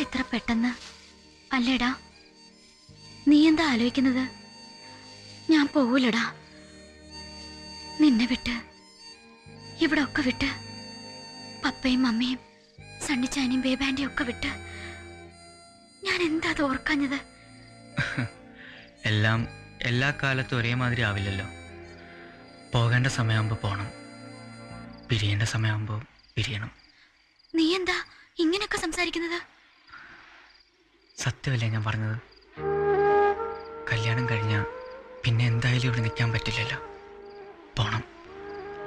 ഒക്കെ ഇത്ര പെട്ടെന്ന്? അല്ലേടാ നീ എന്താ ആലോചിക്കുന്നത്? ഞാൻ പോവൂലടാ. നിന്നെ വിട്ട് ഇവിടെ ഒക്കെ വിട്ട് പപ്പയും മമ്മിയും സണ്ണിച്ചാനിയും ബേബാന്റെയും ഒക്കെ വിട്ട് ഞാൻ എന്താ അത് ഓർക്കാഞ്ഞത്? എല്ലാം എല്ലാ കാലത്തും ഒരേമാതിരി ആവില്ലല്ലോ. പോകേണ്ട സമയമാകുമ്പോൾ പോകണം പിരിയേണ്ട സമയമാകുമ്പോൾ പിരിയണം. നീ എന്താ ഇങ്ങനെയൊക്കെ സംസാരിക്കുന്നത്? സത്യമല്ലേ ഞാൻ പറഞ്ഞത്? കല്യാണം കഴിഞ്ഞാൽ പിന്നെ എന്തായാലും ഇവിടെ നിൽക്കാൻ പറ്റില്ലല്ലോ. പോണം.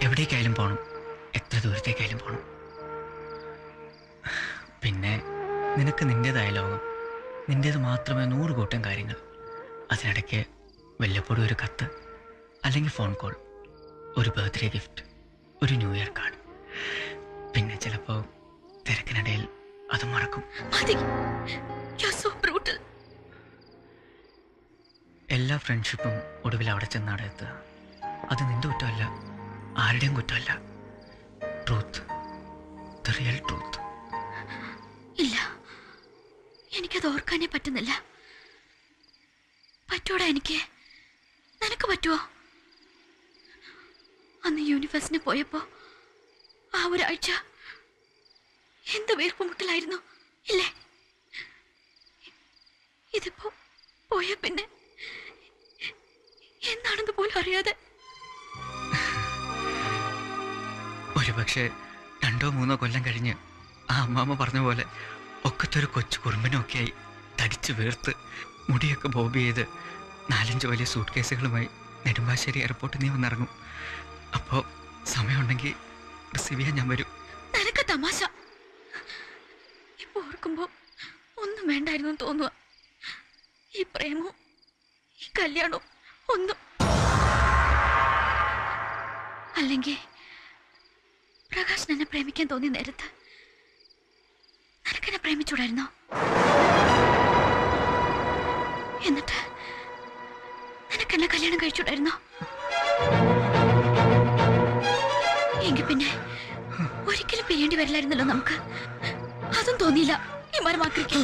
എവിടേക്കായാലും പോണം. എത്ര ദൂരത്തേക്കായാലും പോണം. പിന്നെ നിനക്ക് നിന്റേതായ ലോകം. നിന്റേത് മാത്രമേ നൂറ് കൂട്ടം കാര്യങ്ങൾ. അതിനിടയ്ക്ക് വല്ലപ്പോഴും ഒരു കത്ത് അല്ലെങ്കിൽ ഫോൺ കോൾ ഒരു ബർത്ത്ഡേ ഗിഫ്റ്റ് ഒരു ന്യൂ ഇയർ കാർഡ്. പിന്നെ ചിലപ്പോൾ തിരക്കിനിടയിൽ അത് മറക്കും. എല്ലാ ഫ്രണ്ട്ഷിപ്പും ഒടുവിൽ അവിടെ ചെന്നാണ് എത്തുക അത് നിന്റെ കുറ്റമല്ല ആരുടെയും കുറ്റമല്ല. ട്രൂത്ത് ദ റിയൽ ട്രൂത്ത് ഇല്ല. എനിക്കത് ഓർക്കാനേ പറ്റുന്നില്ല. പറ്റൂടാ എനിക്ക്. നിനക്ക് പറ്റുമോ അന്ന് യൂണിവേഴ്സിന് പോയപ്പോ ആ ഒരാഴ്ച എന്ത് വീർപ്പുമുട്ടലായിരുന്നു ഇല്ലേ? ഇതിപ്പോ പോയ പിന്നെ എന്താണെന്ന് പോലും അറിയാതെ. ഒരുപക്ഷെ രണ്ടോ മൂന്നോ കൊല്ലം കഴിഞ്ഞ് ആ അമ്മാമ്മ പറഞ്ഞ പോലെ ഒക്കത്തൊരു കൊച്ചു കുറുമ്പനൊക്കെയായി തടിച്ച് വീർത്ത് മുടിയൊക്കെ ബോബ് ചെയ്ത് നാലഞ്ച് വലിയ സൂട്ട് കേസുകളുമായി നെടുമ്പാശ്ശേരി എയർപോർട്ടിൽ നീ വന്നിറങ്ങും. അപ്പോൾ സമയമുണ്ടെങ്കിൽ റിസീവ് ചെയ്യാൻ ഞാൻ വരും. നിനക്ക് തമാശ. ഇപ്പോ ഓർക്കുമ്പോ ഒന്നും വേണ്ടായിരുന്നു തോന്നുക ഈ പ്രേമവും ഈ കല്യാണവും ഒന്നും. അല്ലെങ്കിൽ പ്രകാശ് എന്നെ പ്രേമിക്കാൻ തോന്നിയ നേരത്ത് നിനക്കെന്നെ പ്രേമിച്ചൂടായിരുന്നോ? എന്നിട്ട് നിനക്കെന്നെ കല്യാണം കഴിച്ചൂടായിരുന്നോ? എങ്കിൽ പിന്നെ ഒരിക്കലും പിരിയേണ്ടി വരില്ലായിരുന്നല്ലോ നമുക്ക്. അതും തോന്നിയില്ല ഈ മരമാക്രിക്ക്.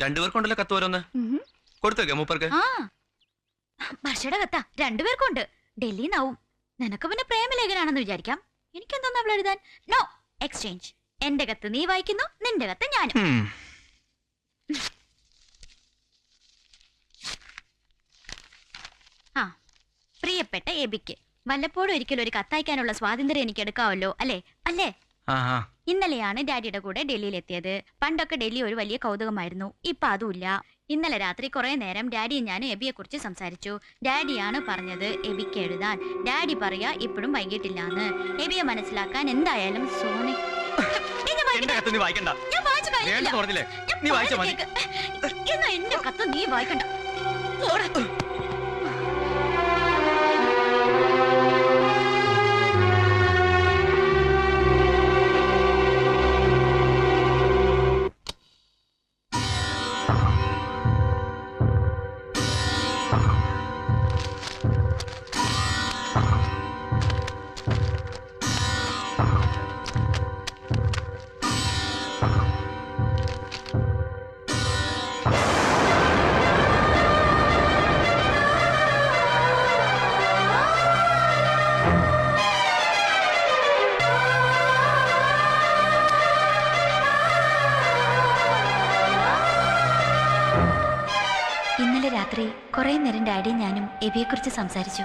രണ്ടുപേർക്കുണ്ടല്ലോ കത്ത് ഓരോന്ന്. കൊടുത്തേക്കെ മൂപ്പർക്ക്? ആ. വർഷയുടെ കത്ത രണ്ടുപേർക്കുണ്ട്. ഡൽഹിന്നാവും. നിനക്ക് പിന്നെ പ്രേമലേഖനാണെന്ന് വിചാരിക്കാം. എനിക്കെന്തോന്ന് അവൾ എഴുതാൻ? നോ എക്സ്ചേഞ്ച് എന്റെ കത്ത് നീ വായിക്കുന്നു നിന്റെ കത്ത് ഞാനും. ആ പ്രിയപ്പെട്ട എബിക്ക് വല്ലപ്പോഴും ഒരിക്കലും ഒരു കത്തയക്കാനുള്ള സ്വാതന്ത്ര്യം എനിക്ക് എടുക്കാവല്ലോ അല്ലേ? അല്ലേ? ഇന്നലെയാണ് ഡാഡിയുടെ കൂടെ ഡൽഹിയിൽ എത്തിയത് പണ്ടൊക്കെ ഡൽഹി ഒരു വലിയ കൗതുകമായിരുന്നു. ഇപ്പൊ അതുമില്ല. ഇന്നലെ രാത്രി കുറെ നേരം ഡാഡിയും ഞാൻ എബിയെ കുറിച്ച് സംസാരിച്ചു. ഡാഡിയാണ് പറഞ്ഞത് എബിക്ക് എഴുതാൻ. ഡാഡി പറയാ ഇപ്പോഴും വൈകിട്ടില്ലാന്ന്. എബിയെ മനസ്സിലാക്കാൻ എന്തായാലും സോണി. എന്നാ എന്റെ കത്ത് നീ വായിക്കണ്ട. നേരം ഡാഡിയും ഞാനും എബിയെക്കുറിച്ച് സംസാരിച്ചു.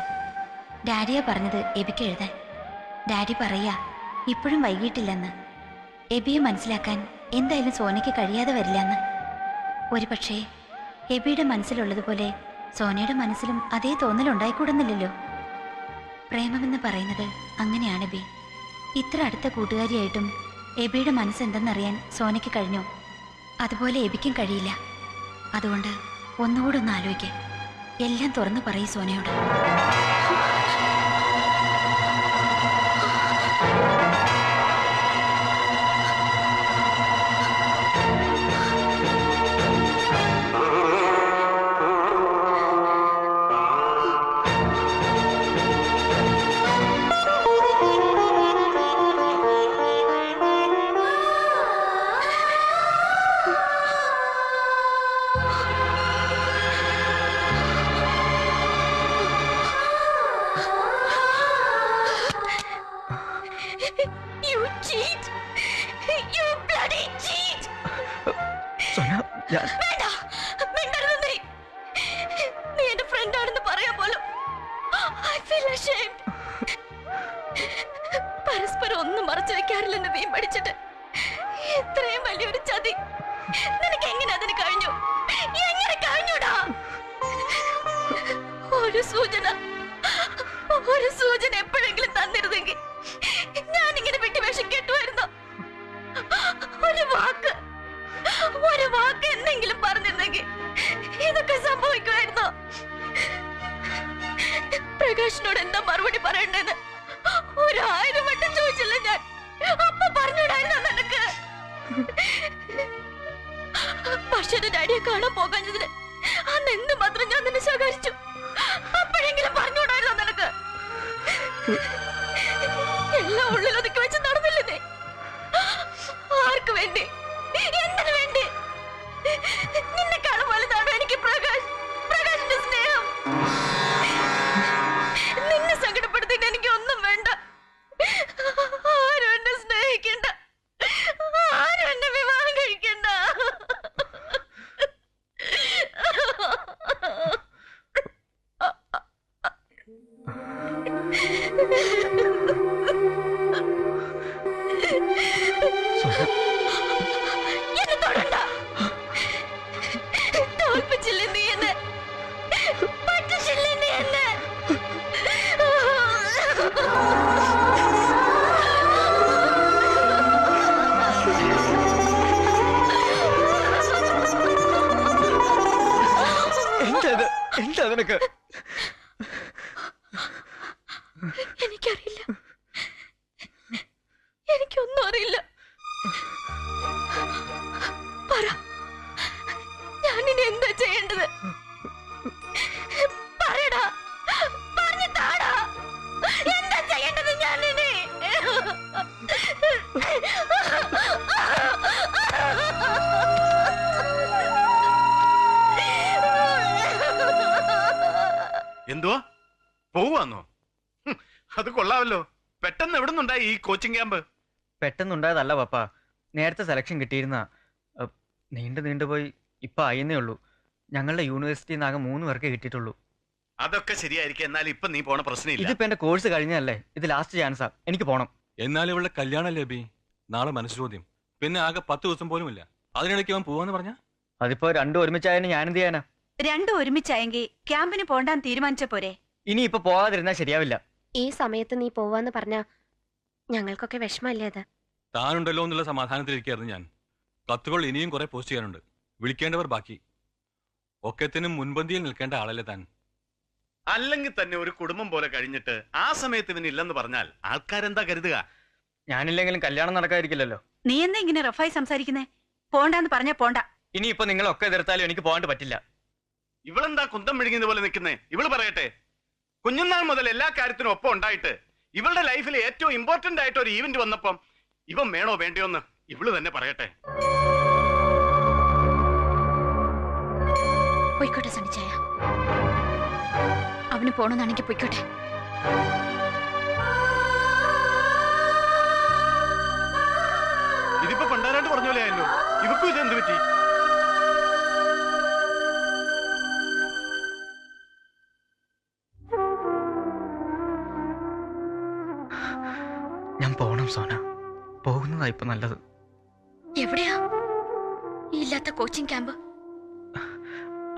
ഡാഡിയാ പറഞ്ഞത് എബിക്ക് എഴുതാൻ. ഡാഡി പറയാ ഇപ്പോഴും വൈകിട്ടില്ലെന്ന്. എബിയെ മനസ്സിലാക്കാൻ എന്തായാലും സോനയ്ക്ക് കഴിയാതെ വരില്ലെന്ന്. ഒരുപക്ഷേ എബിയുടെ മനസ്സിലുള്ളതുപോലെ സോനയുടെ മനസ്സിലും അതേ തോന്നലുണ്ടായിക്കൂടുന്നില്ലല്ലോ പ്രേമമെന്ന് പറയുന്നത് അങ്ങനെയാണ് ബി ഇത്ര അടുത്ത കൂട്ടുകാരിയായിട്ടും എബിയുടെ മനസ്സെന്തെന്നറിയാൻ സോനയ്ക്ക് കഴിഞ്ഞു? അതുപോലെ എബിക്കും കഴിയില്ല. അതുകൊണ്ട് ഒന്നുകൂടെ ഒന്ന് ആലോചിക്കേ. എല്ലാം തുറന്നു പറയൂ സോനയോട്. നീ പഠിച്ചിട്ട്. ഇത്രയും വലിയൊരു ചതി. നിനക്ക് എങ്ങനെ അതിന് കഴിഞ്ഞു? എങ്ങനെ കഴിഞ്ഞുടാ? ഒരു സൂചന. ഒരു സൂചന എപ്പോഴെങ്കിലും തന്നിരുന്നെങ്കിൽ ഞാൻ ഇങ്ങനെ വിട്ടുവേഷം കേട്ടുമായിരുന്നു ഒരു വാക്ക്. ഒരു വാക്ക് എന്തെങ്കിലും പറഞ്ഞിരുന്നെങ്കിൽ ഇതൊക്കെ സംഭവിക്കുമായിരുന്നു. പ്രകാശിനോട് എന്താ മറുപടി പറയണ്ടെന്ന് ഒരായിരം വട്ടം ചോദിച്ചില്ല ഞാൻ. അപ്പൊ പറഞ്ഞിടായിരുന്നു നിനക്ക് പക്ഷെ ഡാഡിയെ കാണാൻ പോകാഞ്ഞതിന് അന്ന് എന്ത് മാത്രം ഞാൻ നിന്നെ ശകാരിച്ചു? അപ്പോഴെങ്കിലും പറഞ്ഞുകൂടായിരുന്നോ നിനക്ക് എല്ലാം ഉള്ളിലൊതുക്കി വെച്ച് നടന്നില്ലേ ആർക്ക് വേണ്ടി? എന്തിനു എന്താ നിനക്ക്. എനിക്കറിയില്ല. എനിക്കൊന്നും അറിയില്ല. പറ. ഞാനിനി എന്താ ചെയ്യേണ്ടത്? പറയടാ. പറഞ്ഞു താടാ. എന്താ ചെയ്യേണ്ടത് ഞാനിനി? പോവാന്നോ? അത് കൊള്ളാമല്ലോ പെട്ടെന്ന് എവിടെ നിന്നുണ്ടായി ഈ കോച്ചിങ് ക്യാമ്പ് പെട്ടെന്നുണ്ടായതല്ല പപ്പ. നേരത്തെ സെലക്ഷൻ കിട്ടിയിരുന്ന. നീണ്ടു നീണ്ടുപോയി ഇപ്പൊ ആയെന്നേ ഉള്ളൂ. ഞങ്ങളുടെ യൂണിവേഴ്സിറ്റിയിൽ നിന്ന് ആകെ മൂന്ന് പേർക്കേ കിട്ടിയിട്ടുള്ളൂ. അതൊക്കെ ശരിയായിരിക്കും. എന്നാൽ ഇപ്പൊ നീ പോണ പ്രശ്നമില്ല. ഇതിപ്പോ എന്റെ കോഴ്സ് കഴിഞ്ഞല്ലേ ഇത് ലാസ്റ്റ് ചാൻസാ എനിക്ക് പോണം. എന്നാൽ ഇവളുടെ കല്യാണം ബി? നാളെ മനസ്സ് ചോദ്യം പിന്നെ ആകെ പത്ത് ദിവസം പോലും ഇല്ല അതിനിടയ്ക്ക് അവൻ പോവാന്ന് പറഞ്ഞ? അതിപ്പോ രണ്ടും ഒരുമിച്ചായതിന് ഞാൻ എന്ത് ചെയ്യാനാ? രണ്ടും ഒരുമിച്ചായെങ്കിൽ ക്യാമ്പിന് പോണ്ടാൻ തീരുമാനിച്ച പോരെ. ഇനി ഇപ്പൊ പോവാതിരുന്നാ ശരിയാവില്ല. ഈ സമയത്ത് നീ പോവാന്ന് പറഞ്ഞ ഞങ്ങൾക്കൊക്കെ വിഷമല്ലേ അത്? താനുണ്ടല്ലോ എന്നുള്ള സമാധാനത്തിലിരിക്കുകയായിരുന്നു ഞാൻ. കത്തുകൾ ഇനിയും കുറെ പോസ്റ്റ് ചെയ്യാനുണ്ട്. വിളിക്കേണ്ടവർ ബാക്കി. ഒക്കത്തിനും മുൻപന്തിയിൽ നിൽക്കേണ്ട ആളല്ലേ താൻ. അല്ലെങ്കിൽ തന്നെ ഒരു കുടുംബം പോലെ കഴിഞ്ഞിട്ട് ആ സമയത്ത് ഇവന് ഇല്ലെന്ന് പറഞ്ഞാൽ ആൾക്കാരെന്താ കരുതുക? ഞാനില്ലെങ്കിലും കല്യാണം നടക്കാതിരിക്കില്ലല്ലോ. നീ എന്താ ഇങ്ങനെ റഫായി സംസാരിക്കുന്നേ? പോണ്ടാന്ന് പറഞ്ഞാ പോണ്ട. ഇനി ഇപ്പൊ നിങ്ങളൊക്കെ എതിർത്താലും എനിക്ക് പോകാണ്ട് പറ്റില്ല. ഇവളെന്താ കുന്തം വിഴുങ്ങിയത് പോലെ നിൽക്കുന്നേ? ഇവൾ പറയട്ടെ. കുഞ്ഞുനാൾ മുതൽ എല്ലാ കാര്യത്തിനും ഒപ്പം ഉണ്ടായിട്ട് ഇവളുടെ ലൈഫിൽ ഏറ്റവും ഇമ്പോർട്ടന്റ് ആയിട്ട് ഒരു ഈവന്റ് വന്നപ്പം ഇവൻ വേണോ വേണ്ടയോന്ന് ഇവൾ തന്നെ പറയട്ടെ. പോയിക്കോട്ടെ സണിച്ചായ അവന് പോണെന്നാണെങ്കിൽ പൊയ്ക്കോട്ടെ. ഇതിപ്പോ പണ്ടാരായിട്ട് പറഞ്ഞ പോലെ ആയല്ലോ. ഇവക്കും ഇത് എന്ത് പറ്റി? പോകണം സോന. പോകുന്നതാ ഇപ്പൊ നല്ലത്. എവിടെയാ? ഇല്ലാത്ത കോച്ചിങ് ക്യാമ്പ്?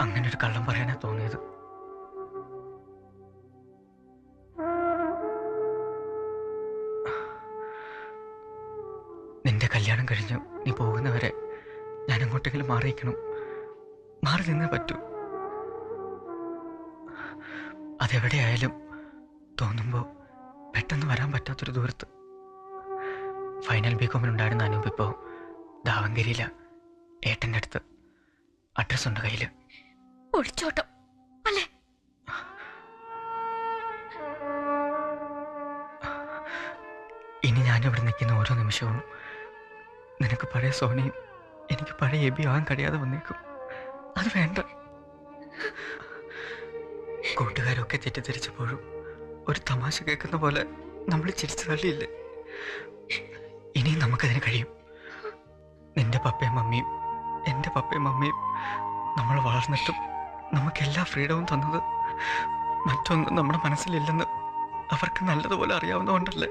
അങ്ങനെ ഒരു കള്ളം പറയാനാ തോന്നിയത്. നിന്റെ കല്യാണം കഴിഞ്ഞു നീ പോകുന്നവരെ ഞാൻ അങ്ങോട്ടെങ്കിലും മാറിയിക്കണം മാറി നിന്നേ പറ്റൂ. അതെവിടെയായാലും തോന്നുമ്പോൾ പെട്ടെന്ന് വരാൻ പറ്റാത്തൊരു ദൂരത്ത്. ഫൈനൽ ബി കോമിനുണ്ടായിരുന്ന അനൂപ് ഇപ്പോൾ ദാവങ്കരിയില ഏട്ടന്റെ അടുത്ത്. അഡ്രസ് ഉണ്ട് കയ്യിൽ ഒളിച്ചോട്ടം. അല്ലേ? ഇനി ഞാനിവിടെ നിൽക്കുന്ന ഓരോ നിമിഷവും നിനക്ക് പഴയ സോണിയും എനിക്ക് പഴയ എബി ആകാൻ കഴിയാതെ വന്നേക്കും. അത് വേണ്ട. കൂട്ടുകാരൊക്കെ തെറ്റിദ്ധരിച്ചപ്പോഴും ഒരു തമാശ കേൾക്കുന്ന പോലെ നമ്മൾ ചിരിച്ചു തള്ളിയില്ലേ? ഇനിയും നമുക്കതിന് കഴിയും. നിന്റെ പപ്പയും മമ്മിയും എന്റെ പപ്പയും മമ്മിയും നമ്മൾ വളർന്നിട്ടും നമുക്കെല്ലാ ഫ്രീഡവും തന്നത് മറ്റൊന്നും നമ്മുടെ മനസ്സിലില്ലെന്ന് അവർക്ക് നല്ലതുപോലെ അറിയാവുന്നതുകൊണ്ടല്ലേ?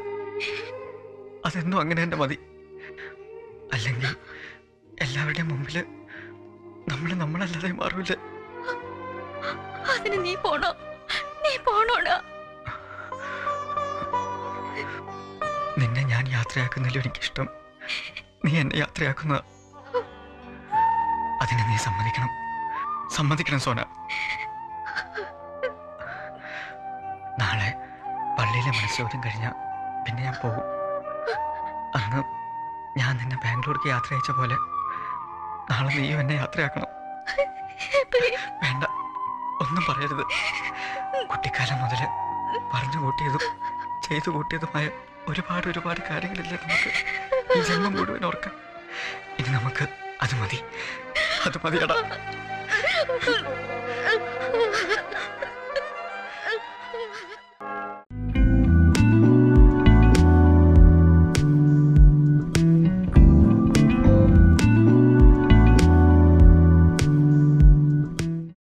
അതെന്നും അങ്ങനെ തന്നെ മതി. അല്ലെങ്കിൽ എല്ലാവരുടെയും മുമ്പിൽ നമ്മൾ നമ്മളല്ലാതെ മാറില്ല? അതിന് നീ പോണോ? നീ പോണോടാ. നിന്നെ ഞാൻ യാത്രയാക്കുന്നതിലും എനിക്കിഷ്ടം. നീ എന്നെ യാത്രയാക്കുന്ന അതിനെ നീ സമ്മതിക്കണം. സമ്മതിക്കണം സോന. നാളെ പള്ളിയിലെ മനസ്സോദ്യം കഴിഞ്ഞാൽ പിന്നെ ഞാൻ പോകും അന്ന് ഞാൻ നിന്നെ ബാംഗ്ലൂർക്ക് യാത്ര അയച്ച പോലെ നാളെ നീയും എന്നെ യാത്രയാക്കണം. വേണ്ട. ഒന്നും പറയരുത്. കുട്ടിക്കാലം മുതൽ പറഞ്ഞു കൂട്ടിയതും ചെയ്തു കൂട്ടിയതുമായ ഒരുപാട് ഒരുപാട് കാര്യങ്ങളില്ല നമുക്ക്? ജന്മം മുഴുവൻ ഓർക്കാൻ ഇനി നമുക്ക് അത് മതി. അത് മതിയടാ.